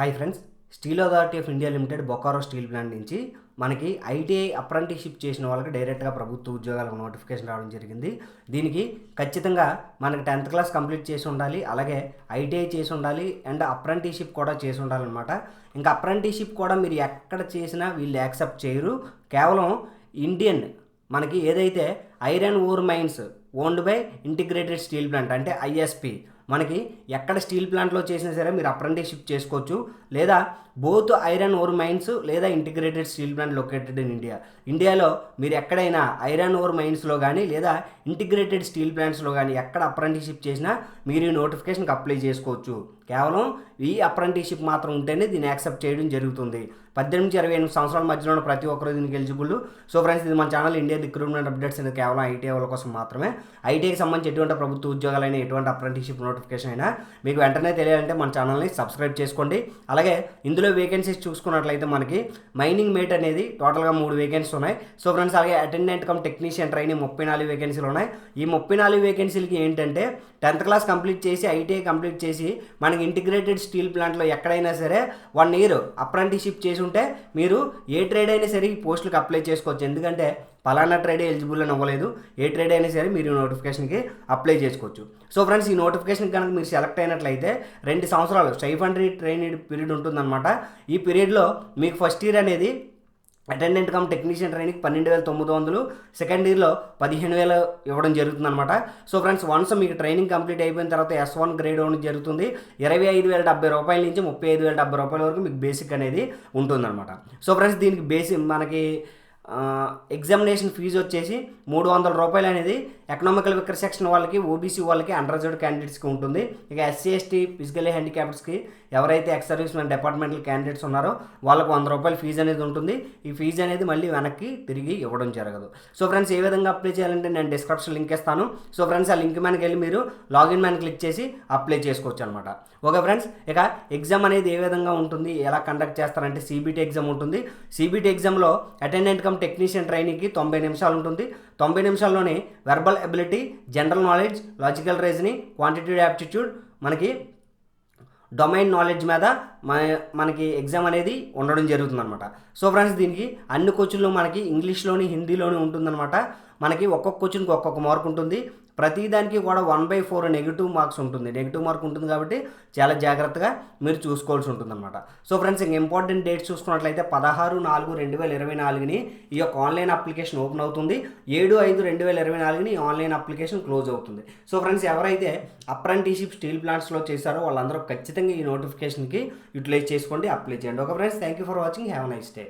Hi friends steel authority of India limited Bokaro steel plant నుంచి మనకి ITI apprenticeship చేసిన వాళ్ళకి డైరెక్ట్గా ప్రభుత్వ ఉద్యోగాలకు నోటిఫికేషన్ రావడం జరిగింది. దీనికి ఖచ్చితంగా మనకి టెన్త్ క్లాస్ కంప్లీట్ చేసి ఉండాలి అలాగే ఐటీఐ చేసి ఉండాలి అండ్ అప్రెంటిషిప్ కూడా చేసి ఉండాలన్నమాట. ఇంకా అప్రెంటిషిప్ కూడా మీరు ఎక్కడ చేసినా వీళ్ళు యాక్సెప్ట్ చేయరు. కేవలం ఇండియన్ మనకి ఏదైతే iron ore mines owned by integrated steel plant అంటే ఐఎస్పి మనకి ఎక్కడ స్టీల్ ప్లాంట్లో చేసినా సరే మీరు అప్రెంటిస్షిప్ చేసుకోవచ్చు. లేదా బోత్ ఐరన్ ఓర్ మైన్స్ లేదా integrated steel plant located in India. ఇండియాలో మీరు ఎక్కడైనా ఐరన్ ఓర్ మైన్స్లో కానీ లేదా ఇంటిగ్రేటెడ్ స్టీల్ ప్లాంట్స్లో కానీ ఎక్కడ అప్రెంటిస్షిప్ చేసినా మీరు ఈ నోటిఫికేషన్కి అప్లై చేసుకోవచ్చు. కేవలం ఈ అప్రెంటిషిప్ మాత్రం ఉంటేనే దీన్ని యాక్సెప్ట్ చేయడం జరుగుతుంది. పద్దెనిమిది నుంచి ఇరవై ఎనిమిది సంవత్సరాల మధ్యలో ఉన్న ప్రతి ఒక్కరు దీనికి ఎలిజిబుల్ సో ఫ్రెండ్స్ ఇది మన ఛానల్ ఇండియా రిక్రూట్మెంట్ అప్డేట్స్ అనేది కేవలం ఐటీఐ వాళ్ళ కోసం మాత్రమే. ఐటీఐకి సంబంధించి ఎటువంటి ప్రభుత్వ ఉద్యోగాలైనా ఎటువంటి అప్రెంటిషిప్ నోటిఫికేషన్ అయినా మీకు వెంటనే తెలియాలంటే మన ఛానల్ని సబ్స్క్రైబ్ చేసుకోండి. అలాగే ఇందులో వేకెన్సీస్ చూసుకున్నట్లయితే మనకి మైనింగ్ మేట్ అనేది టోటల్గా మూడు వేకెన్సీ ఉన్నాయి. సో ఫ్రెండ్స్ అలాగే అటెండెంట్ కమ్ టెక్నీషియన్ ట్రైనింగ్ ముప్పై నాలుగు వేకెన్సీలు ఉన్నాయి. ఈ ముప్పై నాలుగు వేకెన్సీలకి ఏంటంటే టెన్త్ క్లాస్ కంప్లీట్ చేసి ఐటీఐ కంప్లీట్ చేసి మనకి ఇంటిగ్రేటెడ్ స్టీల్ ప్లాంట్లో ఎక్కడైనా సరే వన్ ఇయర్ అప్రెంటిషిప్ చేసి ఉంటే మీరు ఏ ట్రేడ్ అయినా సరే ఈ పోస్టులకు అప్లై చేసుకోవచ్చు. ఎందుకంటే పలానా ట్రేడ్ ఎలిజిబుల్ అని అవ్వలేదు. ఏ ట్రేడ్ అయినా సరే మీరు నోటిఫికేషన్కి అప్లై చేసుకోవచ్చు. సో ఫ్రెండ్స్ ఈ నోటిఫికేషన్ కనుక మీరు సెలెక్ట్ అయినట్లయితే రెండు సంవత్సరాలు స్టైఫండరీ ట్రైనింగ్ పీరియడ్ ఉంటుందన్నమాట. ఈ పీరియడ్లో మీకు ఫస్ట్ ఇయర్ అనేది అటెండెంట్ కమ్ టెక్నీషియన్ ట్రైనింగ్ పన్నెండు వేల తొమ్మిది వందలు. సెకండ్ ఇయర్లో పదిహేను వేలు ఇవ్వడం జరుగుతుందన్నమాట. సో ఫ్రెండ్స్ వన్స్ మీకు ట్రైనింగ్ కంప్లీట్ అయిపోయిన తర్వాత ఎస్ వన్ గ్రేడ్ వన్ జరుగుతుంది. ఇరవై ఐదు వేల డెబ్బై రూపాయల నుంచి ముప్పై ఐదు వేల డెబ్బై రూపాయల వరకు మీకు బేసిక్ అనేది ఉంటుందన్నమాట. సో ఫ్రెండ్స్ దీనికి బేసిక్ మనకి ఎగ్జామినేషన్ ఫీజు వచ్చేసి మూడు వందల రూపాయలు అనేది ఎకనామికల్ వికర్ సెక్షన్ వాళ్ళకి ఓబీసీ వాళ్ళకి అండర్ రిజర్వ్డ్ క్యాండిడేట్స్కి ఉంటుంది. ఇక ఎస్సీ ఎస్టీ ఫిజికల్లీ హ్యాండిక్యాప్స్కి ఎవరైతే ex service men departmental candidates ఉన్నారో వాళ్ళకు వంద రూపాయల ఫీజు అనేది ఉంటుంది. ఈ ఫీజు అనేది మళ్ళీ వెనక్కి తిరిగి ఇవ్వడం జరగదు. సో ఫ్రెండ్స్ ఏ విధంగా అప్లై చేయాలంటే నేను డిస్క్రిప్షన్ లింక్ ఇస్తాను. సో ఫ్రెండ్స్ ఆ లింక్ మనకి వెళ్ళి మీరు లాగిన్ మ్యాన్ క్లిక్ చేసి అప్లై చేసుకోవచ్చు అనమాట ఓకే ఫ్రెండ్స్ ఇక ఎగ్జామ్ అనేది ఏ విధంగా ఉంటుంది ఎలా కండక్ట్ చేస్తారంటే సిబిటీ ఎగ్జామ్ ఉంటుంది. సిబిటీ ఎగ్జామ్లో అటెండెంట్గా కమ్ టెక్నీషియన్ ట్రైనింగ్కి తొంభై నిమిషాలు ఉంటుంది. తొంభై నిమిషాల్లోనే verbal ability general knowledge logical reasoning quantitative aptitude మనకి డొమైన్ నాలెడ్జ్ మీద మన మనకి ఎగ్జామ్ అనేది ఉండడం జరుగుతుంది అనమాట సో ఫ్రెండ్స్ దీనికి అన్ని కోచ్ల్లో మనకి ఇంగ్లీష్లోని హిందీలోని ఉంటుందన్నమాట. మనకి ఒక్కొక్క కోచింగ్కి ఒక్కొక్క మార్క్ ఉంటుంది. ప్రతిదానికి కూడా one by four negative marks ఉంటుంది. నెగిటివ్ మార్క్ ఉంటుంది కాబట్టి చాలా జాగ్రత్తగా మీరు చూసుకోవాల్సి ఉంటుందన్నమాట. సో ఫ్రెండ్స్ ఇంక ఇంపార్టెంట్ డేట్స్ చూసుకున్నట్లయితే పదహారు నాలుగు రెండు వేల ఇరవై నాలుగుని ఈ యొక్క ఆన్లైన్ అప్లికేషన్ ఓపెన్ అవుతుంది. ఏడు ఐదు రెండు వేల ఇరవై నాలుగుని ఈ ఆన్లైన్ అప్లికేషన్ క్లోజ్ అవుతుంది. సో ఫ్రెండ్స్ ఎవరైతే అప్రెంటిషిప్ స్టీల్ ప్లాంట్స్లో చేశారో వాళ్ళందరూ ఖచ్చితంగా ఈ నోటిఫికేషన్కి యూటిలైజ్ చేసుకోండి అప్లై చేయండి. Okay friends thank you for watching have nice day